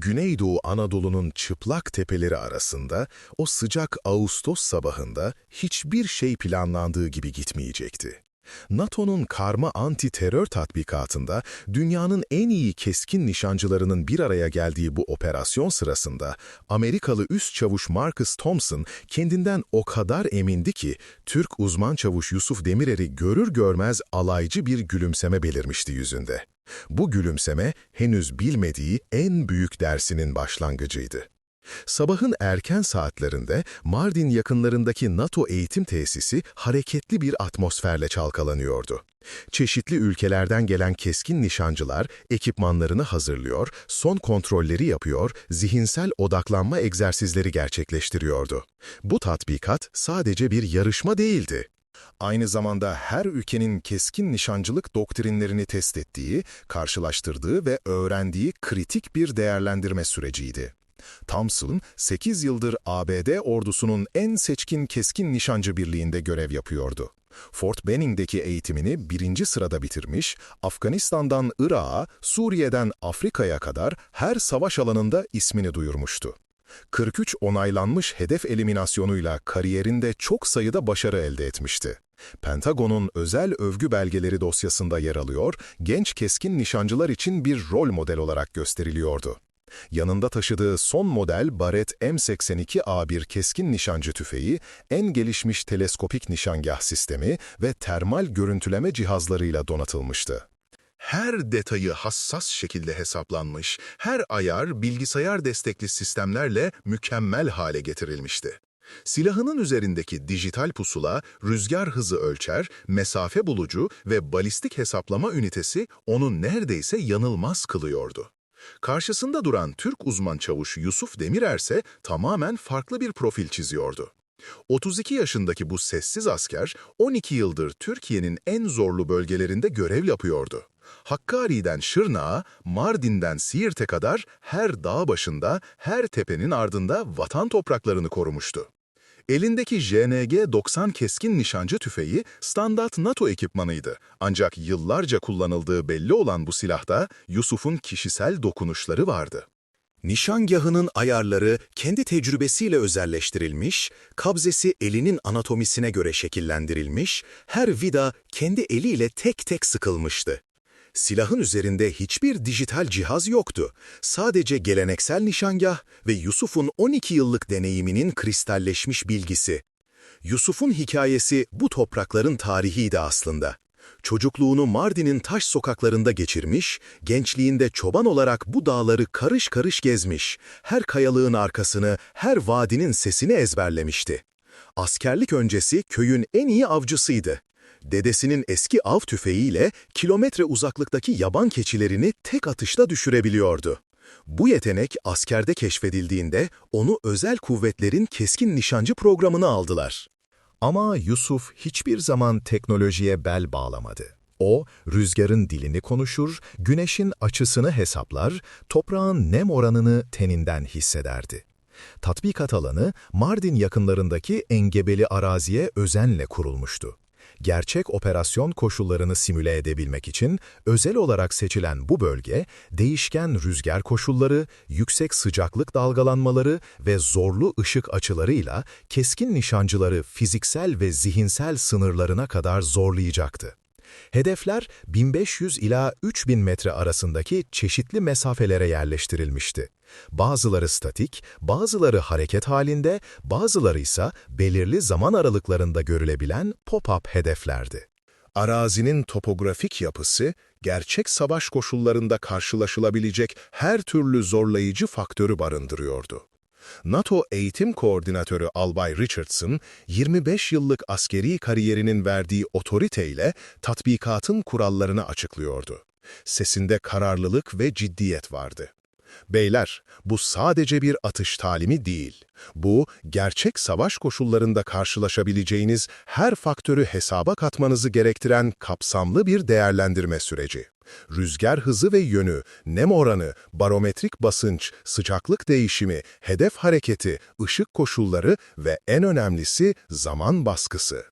Güneydoğu Anadolu'nun çıplak tepeleri arasında o sıcak Ağustos sabahında hiçbir şey planlandığı gibi gitmeyecekti. NATO'nun karma anti-terör tatbikatında dünyanın en iyi keskin nişancılarının bir araya geldiği bu operasyon sırasında Amerikalı üst çavuş Marcus Thompson kendinden o kadar emindi ki Türk uzman çavuş Yusuf Demirer'i görür görmez alaycı bir gülümseme belirmişti yüzünde. Bu gülümseme henüz bilmediği en büyük dersinin başlangıcıydı. Sabahın erken saatlerinde Mardin yakınlarındaki NATO eğitim tesisi hareketli bir atmosferle çalkalanıyordu. Çeşitli ülkelerden gelen keskin nişancılar ekipmanlarını hazırlıyor, son kontrolleri yapıyor, zihinsel odaklanma egzersizleri gerçekleştiriyordu. Bu tatbikat sadece bir yarışma değildi. Aynı zamanda her ülkenin keskin nişancılık doktrinlerini test ettiği, karşılaştırdığı ve öğrendiği kritik bir değerlendirme süreciydi. Thompson, 8 yıldır ABD ordusunun en seçkin keskin nişancı birliğinde görev yapıyordu. Fort Benning'deki eğitimini birinci sırada bitirmiş, Afganistan'dan Irak'a, Suriye'den Afrika'ya kadar her savaş alanında ismini duyurmuştu. 43 onaylanmış hedef eliminasyonuyla kariyerinde çok sayıda başarı elde etmişti. Pentagon'un özel övgü belgeleri dosyasında yer alıyor, genç keskin nişancılar için bir rol model olarak gösteriliyordu. Yanında taşıdığı son model Barrett M82A1 keskin nişancı tüfeği, en gelişmiş teleskopik nişangah sistemi ve termal görüntüleme cihazlarıyla donatılmıştı. Her detayı hassas şekilde hesaplanmış, her ayar bilgisayar destekli sistemlerle mükemmel hale getirilmişti. Silahının üzerindeki dijital pusula, rüzgar hızı ölçer, mesafe bulucu ve balistik hesaplama ünitesi onu neredeyse yanılmaz kılıyordu. Karşısında duran Türk uzman çavuş Yusuf Demirer ise tamamen farklı bir profil çiziyordu. 32 yaşındaki bu sessiz asker 12 yıldır Türkiye'nin en zorlu bölgelerinde görev yapıyordu. Hakkari'den Şırnak'a, Mardin'den Siirt'e kadar her dağ başında, her tepenin ardında vatan topraklarını korumuştu. Elindeki JNG-90 keskin nişancı tüfeği standart NATO ekipmanıydı. Ancak yıllarca kullanıldığı belli olan bu silahta Yusuf'un kişisel dokunuşları vardı. Nişangahının ayarları kendi tecrübesiyle özelleştirilmiş, kabzesi elinin anatomisine göre şekillendirilmiş, her vida kendi eliyle tek tek sıkılmıştı. Silahın üzerinde hiçbir dijital cihaz yoktu. Sadece geleneksel nişangah ve Yusuf'un 12 yıllık deneyiminin kristalleşmiş bilgisi. Yusuf'un hikayesi bu toprakların tarihiydi aslında. Çocukluğunu Mardin'in taş sokaklarında geçirmiş, gençliğinde çoban olarak bu dağları karış karış gezmiş, her kayalığın arkasını, her vadinin sesini ezberlemişti. Askerlik öncesi köyün en iyi avcısıydı dedesinin eski av tüfeğiyle kilometre uzaklıktaki yaban keçilerini tek atışta düşürebiliyordu. Bu yetenek askerde keşfedildiğinde onu özel kuvvetlerin keskin nişancı programına aldılar. Ama Yusuf hiçbir zaman teknolojiye bel bağlamadı. O, rüzgarın dilini konuşur, güneşin açısını hesaplar, toprağın nem oranını teninden hissederdi. Tatbikat alanı Mardin yakınlarındaki engebeli araziye özenle kurulmuştu gerçek operasyon koşullarını simüle edebilmek için özel olarak seçilen bu bölge, değişken rüzgar koşulları, yüksek sıcaklık dalgalanmaları ve zorlu ışık açılarıyla keskin nişancıları fiziksel ve zihinsel sınırlarına kadar zorlayacaktı. Hedefler 1500 ila 3000 metre arasındaki çeşitli mesafelere yerleştirilmişti. Bazıları statik, bazıları hareket halinde, bazıları ise belirli zaman aralıklarında görülebilen pop-up hedeflerdi. Arazinin topografik yapısı, gerçek savaş koşullarında karşılaşılabilecek her türlü zorlayıcı faktörü barındırıyordu. NATO Eğitim Koordinatörü Albay Richardson, 25 yıllık askeri kariyerinin verdiği otoriteyle tatbikatın kurallarını açıklıyordu. Sesinde kararlılık ve ciddiyet vardı. Beyler, bu sadece bir atış talimi değil. Bu, gerçek savaş koşullarında karşılaşabileceğiniz her faktörü hesaba katmanızı gerektiren kapsamlı bir değerlendirme süreci. Rüzgar hızı ve yönü, nem oranı, barometrik basınç, sıcaklık değişimi, hedef hareketi, ışık koşulları ve en önemlisi zaman baskısı.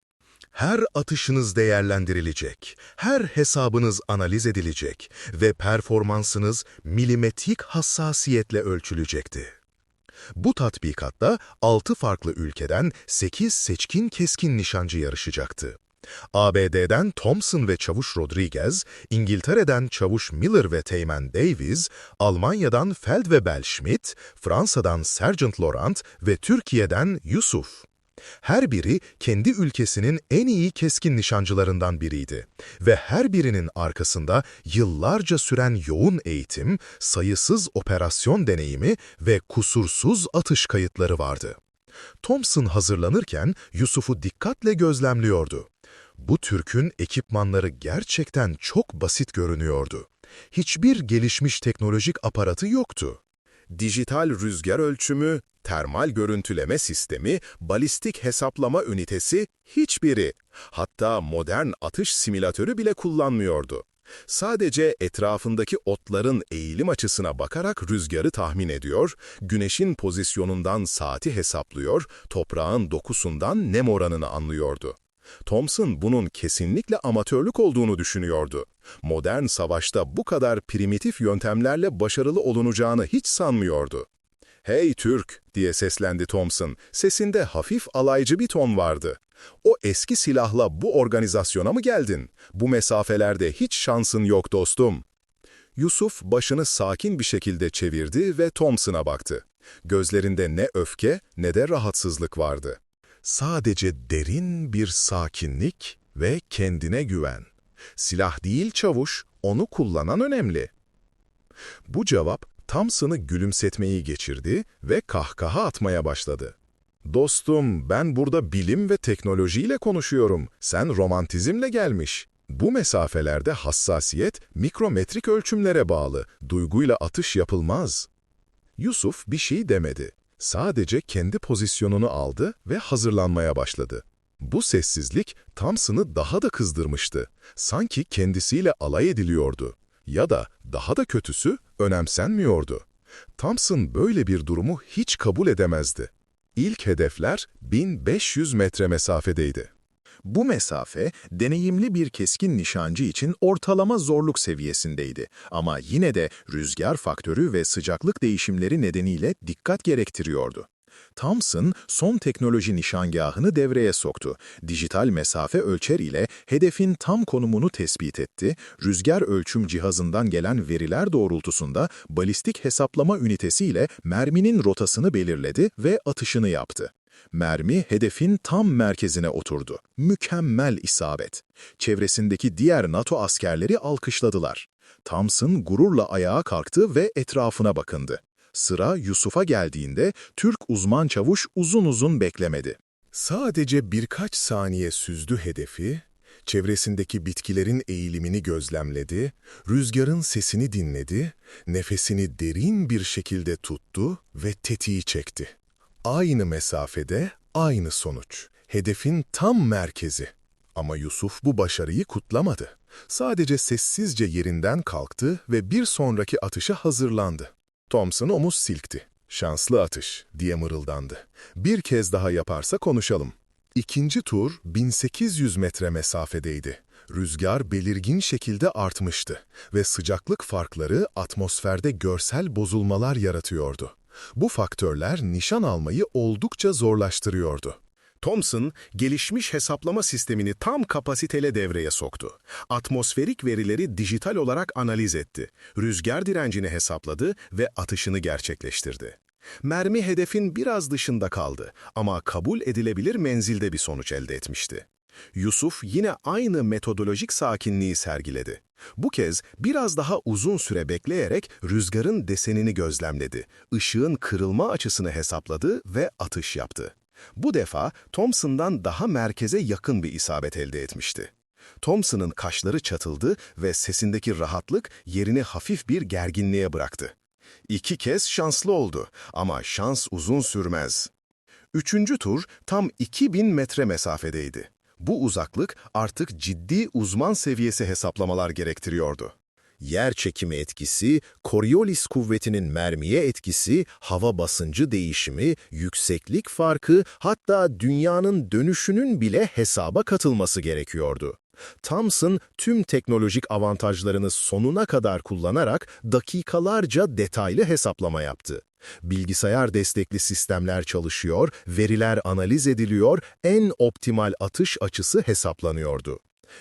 Her atışınız değerlendirilecek, her hesabınız analiz edilecek ve performansınız milimetrik hassasiyetle ölçülecekti. Bu tatbikatta 6 farklı ülkeden 8 seçkin keskin nişancı yarışacaktı. ABD'den Thompson ve Çavuş Rodriguez, İngiltere'den Çavuş Miller ve Teğmen Davies, Almanya'dan Feld ve Bell Schmidt, Fransa'dan Sergeant Laurent ve Türkiye'den Yusuf. Her biri kendi ülkesinin en iyi keskin nişancılarından biriydi ve her birinin arkasında yıllarca süren yoğun eğitim, sayısız operasyon deneyimi ve kusursuz atış kayıtları vardı. Thompson hazırlanırken Yusuf'u dikkatle gözlemliyordu. Bu Türk'ün ekipmanları gerçekten çok basit görünüyordu. Hiçbir gelişmiş teknolojik aparatı yoktu. Dijital rüzgar ölçümü, termal görüntüleme sistemi, balistik hesaplama ünitesi hiçbiri, hatta modern atış simülatörü bile kullanmıyordu. Sadece etrafındaki otların eğilim açısına bakarak rüzgarı tahmin ediyor, güneşin pozisyonundan saati hesaplıyor, toprağın dokusundan nem oranını anlıyordu. Thompson bunun kesinlikle amatörlük olduğunu düşünüyordu. Modern savaşta bu kadar primitif yöntemlerle başarılı olunacağını hiç sanmıyordu. ''Hey Türk!'' diye seslendi Thompson. Sesinde hafif alaycı bir ton vardı. ''O eski silahla bu organizasyona mı geldin? Bu mesafelerde hiç şansın yok dostum.'' Yusuf başını sakin bir şekilde çevirdi ve Thompson'a baktı. Gözlerinde ne öfke ne de rahatsızlık vardı. Sadece derin bir sakinlik ve kendine güven. Silah değil çavuş, onu kullanan önemli. Bu cevap Thompson'ı gülümsetmeyi geçirdi ve kahkaha atmaya başladı. Dostum, ben burada bilim ve teknolojiyle konuşuyorum. Sen romantizmle gelmiş. Bu mesafelerde hassasiyet mikrometrik ölçümlere bağlı. Duyguyla atış yapılmaz. Yusuf bir şey demedi. Sadece kendi pozisyonunu aldı ve hazırlanmaya başladı. Bu sessizlik Thompson'ı daha da kızdırmıştı. Sanki kendisiyle alay ediliyordu. Ya da daha da kötüsü önemsenmiyordu. Thompson böyle bir durumu hiç kabul edemezdi. İlk hedefler 1500 metre mesafedeydi. Bu mesafe, deneyimli bir keskin nişancı için ortalama zorluk seviyesindeydi ama yine de rüzgar faktörü ve sıcaklık değişimleri nedeniyle dikkat gerektiriyordu. Thompson, son teknoloji nişangahını devreye soktu. Dijital mesafe ölçer ile hedefin tam konumunu tespit etti, rüzgar ölçüm cihazından gelen veriler doğrultusunda balistik hesaplama ünitesiyle merminin rotasını belirledi ve atışını yaptı. Mermi hedefin tam merkezine oturdu. Mükemmel isabet. Çevresindeki diğer NATO askerleri alkışladılar. Thompson gururla ayağa kalktı ve etrafına bakındı. Sıra Yusuf'a geldiğinde Türk uzman çavuş uzun uzun beklemedi. Sadece birkaç saniye süzdü hedefi, çevresindeki bitkilerin eğilimini gözlemledi, rüzgarın sesini dinledi, nefesini derin bir şekilde tuttu ve tetiği çekti. Aynı mesafede, aynı sonuç. Hedefin tam merkezi. Ama Yusuf bu başarıyı kutlamadı. Sadece sessizce yerinden kalktı ve bir sonraki atışa hazırlandı. Thompson omuz silkti. Şanslı atış diye mırıldandı. Bir kez daha yaparsa konuşalım. İkinci tur 1800 metre mesafedeydi. Rüzgar belirgin şekilde artmıştı ve sıcaklık farkları atmosferde görsel bozulmalar yaratıyordu. Bu faktörler nişan almayı oldukça zorlaştırıyordu. Thomson, gelişmiş hesaplama sistemini tam kapasiteyle devreye soktu. Atmosferik verileri dijital olarak analiz etti, rüzgar direncini hesapladı ve atışını gerçekleştirdi. Mermi hedefin biraz dışında kaldı ama kabul edilebilir menzilde bir sonuç elde etmişti. Yusuf yine aynı metodolojik sakinliği sergiledi. Bu kez biraz daha uzun süre bekleyerek rüzgarın desenini gözlemledi, ışığın kırılma açısını hesapladı ve atış yaptı. Bu defa Thompson'dan daha merkeze yakın bir isabet elde etmişti. Thompson'ın kaşları çatıldı ve sesindeki rahatlık yerini hafif bir gerginliğe bıraktı. İki kez şanslı oldu ama şans uzun sürmez. Üçüncü tur tam 2000 metre mesafedeydi. Bu uzaklık artık ciddi uzman seviyesi hesaplamalar gerektiriyordu. yer çekimi etkisi, Coriolis kuvvetinin mermiye etkisi, hava basıncı değişimi, yükseklik farkı, hatta dünyanın dönüşünün bile hesaba katılması gerekiyordu. Thomson tüm teknolojik avantajlarını sonuna kadar kullanarak dakikalarca detaylı hesaplama yaptı. Bilgisayar destekli sistemler çalışıyor, veriler analiz ediliyor, en optimal atış açısı hesaplanıyordu.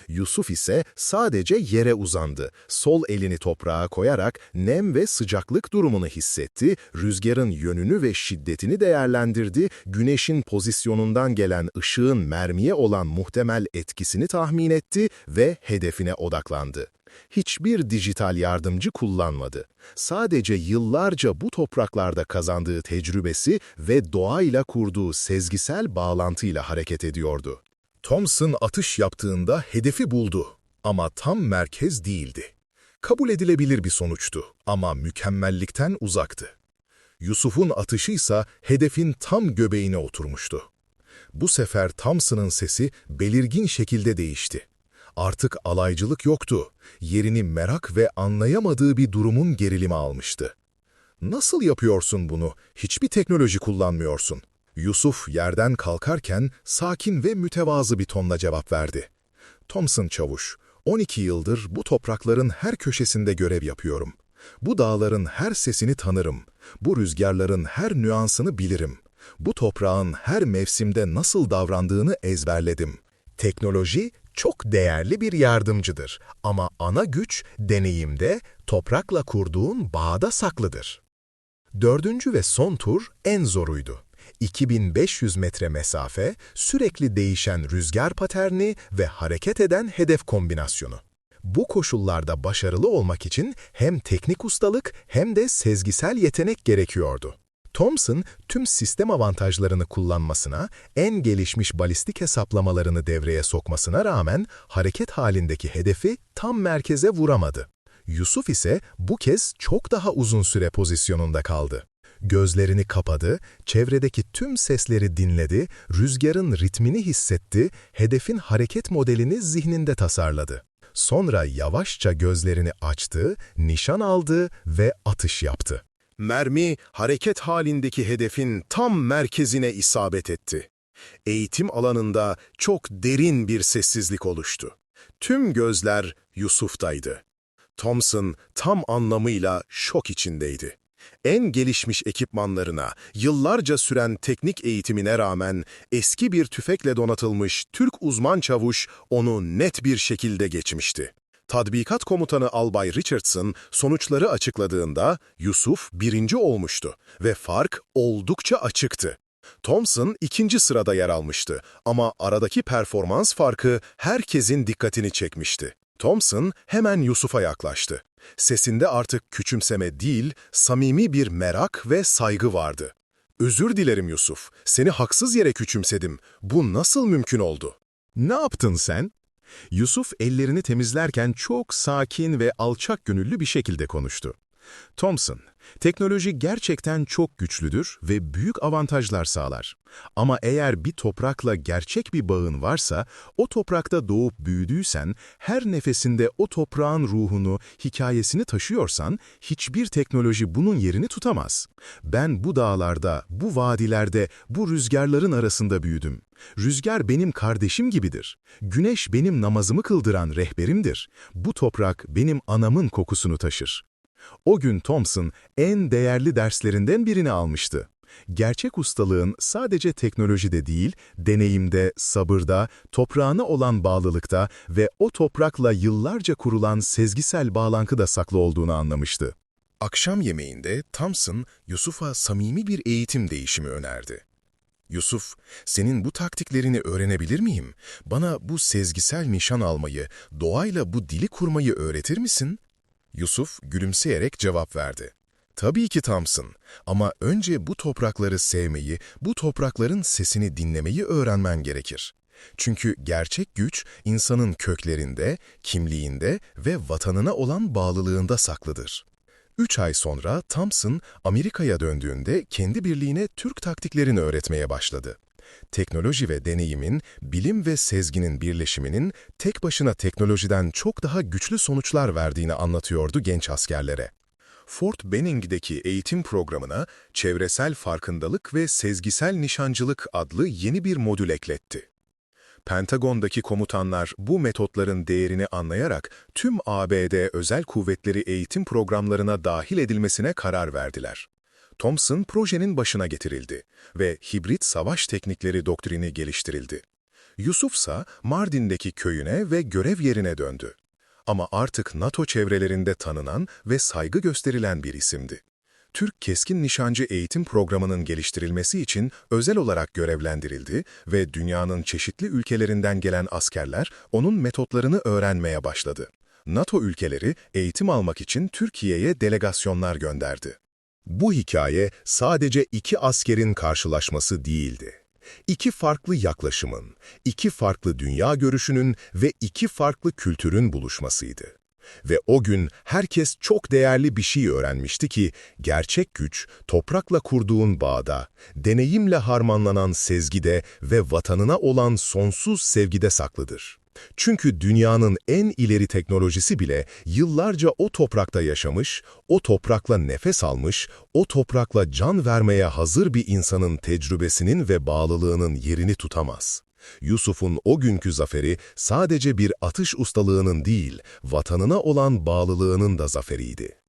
Yusuf ise sadece yere uzandı. Sol elini toprağa koyarak nem ve sıcaklık durumunu hissetti, rüzgarın yönünü ve şiddetini değerlendirdi, güneşin pozisyonundan gelen ışığın mermiye olan muhtemel etkisini tahmin etti ve hedefine odaklandı. Hiçbir dijital yardımcı kullanmadı. Sadece yıllarca bu topraklarda kazandığı tecrübesi ve doğayla kurduğu sezgisel bağlantıyla hareket ediyordu. Thompson atış yaptığında hedefi buldu ama tam merkez değildi. Kabul edilebilir bir sonuçtu ama mükemmellikten uzaktı. Yusuf'un atışı ise hedefin tam göbeğine oturmuştu. Bu sefer Thompson'ın sesi belirgin şekilde değişti. Artık alaycılık yoktu. Yerini merak ve anlayamadığı bir durumun gerilimi almıştı. Nasıl yapıyorsun bunu? Hiçbir teknoloji kullanmıyorsun. Yusuf yerden kalkarken sakin ve mütevazı bir tonla cevap verdi. Thompson Çavuş, 12 yıldır bu toprakların her köşesinde görev yapıyorum. Bu dağların her sesini tanırım. Bu rüzgarların her nüansını bilirim. Bu toprağın her mevsimde nasıl davrandığını ezberledim. Teknoloji çok değerli bir yardımcıdır ama ana güç deneyimde, toprakla kurduğun bağda saklıdır. Dördüncü ve son tur en zoruydu. 2500 metre mesafe, sürekli değişen rüzgar paterni ve hareket eden hedef kombinasyonu. Bu koşullarda başarılı olmak için hem teknik ustalık hem de sezgisel yetenek gerekiyordu. Thomson tüm sistem avantajlarını kullanmasına, en gelişmiş balistik hesaplamalarını devreye sokmasına rağmen hareket halindeki hedefi tam merkeze vuramadı. Yusuf ise bu kez çok daha uzun süre pozisyonunda kaldı. Gözlerini kapadı, çevredeki tüm sesleri dinledi, rüzgarın ritmini hissetti, hedefin hareket modelini zihninde tasarladı. Sonra yavaşça gözlerini açtı, nişan aldı ve atış yaptı. Mermi, hareket halindeki hedefin tam merkezine isabet etti. Eğitim alanında çok derin bir sessizlik oluştu. Tüm gözler Yusuf'taydı. Thompson tam anlamıyla şok içindeydi. En gelişmiş ekipmanlarına, yıllarca süren teknik eğitimine rağmen eski bir tüfekle donatılmış Türk uzman çavuş onu net bir şekilde geçmişti. Tatbikat komutanı Albay Richardson sonuçları açıkladığında Yusuf birinci olmuştu ve fark oldukça açıktı. Thompson ikinci sırada yer almıştı ama aradaki performans farkı herkesin dikkatini çekmişti. Thompson hemen Yusuf'a yaklaştı. Sesinde artık küçümseme değil, samimi bir merak ve saygı vardı. Özür dilerim Yusuf, seni haksız yere küçümsedim. Bu nasıl mümkün oldu? Ne yaptın sen? Yusuf ellerini temizlerken çok sakin ve alçak gönüllü bir şekilde konuştu. Thompson, teknoloji gerçekten çok güçlüdür ve büyük avantajlar sağlar. Ama eğer bir toprakla gerçek bir bağın varsa, o toprakta doğup büyüdüysen, her nefesinde o toprağın ruhunu, hikayesini taşıyorsan, hiçbir teknoloji bunun yerini tutamaz. Ben bu dağlarda, bu vadilerde, bu rüzgarların arasında büyüdüm. Rüzgar benim kardeşim gibidir. Güneş benim namazımı kıldıran rehberimdir. Bu toprak benim anamın kokusunu taşır. O gün Thompson en değerli derslerinden birini almıştı. Gerçek ustalığın sadece teknolojide değil, deneyimde, sabırda, toprağına olan bağlılıkta ve o toprakla yıllarca kurulan sezgisel bağlantıda saklı olduğunu anlamıştı. Akşam yemeğinde Thompson, Yusuf'a samimi bir eğitim değişimi önerdi. Yusuf, senin bu taktiklerini öğrenebilir miyim? Bana bu sezgisel nişan almayı, doğayla bu dili kurmayı öğretir misin? Yusuf gülümseyerek cevap verdi. Tabii ki Thompson ama önce bu toprakları sevmeyi, bu toprakların sesini dinlemeyi öğrenmen gerekir. Çünkü gerçek güç insanın köklerinde, kimliğinde ve vatanına olan bağlılığında saklıdır. Üç ay sonra Thompson Amerika'ya döndüğünde kendi birliğine Türk taktiklerini öğretmeye başladı. Teknoloji ve deneyimin, bilim ve sezginin birleşiminin tek başına teknolojiden çok daha güçlü sonuçlar verdiğini anlatıyordu genç askerlere. Fort Benning'deki eğitim programına çevresel farkındalık ve sezgisel nişancılık adlı yeni bir modül ekletti. Pentagon'daki komutanlar bu metotların değerini anlayarak tüm ABD özel kuvvetleri eğitim programlarına dahil edilmesine karar verdiler. Thompson projenin başına getirildi ve hibrit savaş teknikleri doktrini geliştirildi. Yusuf ise Mardin'deki köyüne ve görev yerine döndü. Ama artık NATO çevrelerinde tanınan ve saygı gösterilen bir isimdi. Türk Keskin Nişancı Eğitim Programı'nın geliştirilmesi için özel olarak görevlendirildi ve dünyanın çeşitli ülkelerinden gelen askerler onun metotlarını öğrenmeye başladı. NATO ülkeleri eğitim almak için Türkiye'ye delegasyonlar gönderdi. Bu hikaye sadece iki askerin karşılaşması değildi. İki farklı yaklaşımın, iki farklı dünya görüşünün ve iki farklı kültürün buluşmasıydı. Ve o gün herkes çok değerli bir şey öğrenmişti ki, gerçek güç toprakla kurduğun bağda, deneyimle harmanlanan sezgide ve vatanına olan sonsuz sevgide saklıdır. Çünkü dünyanın en ileri teknolojisi bile yıllarca o toprakta yaşamış, o toprakla nefes almış, o toprakla can vermeye hazır bir insanın tecrübesinin ve bağlılığının yerini tutamaz. Yusuf'un o günkü zaferi sadece bir atış ustalığının değil, vatanına olan bağlılığının da zaferiydi.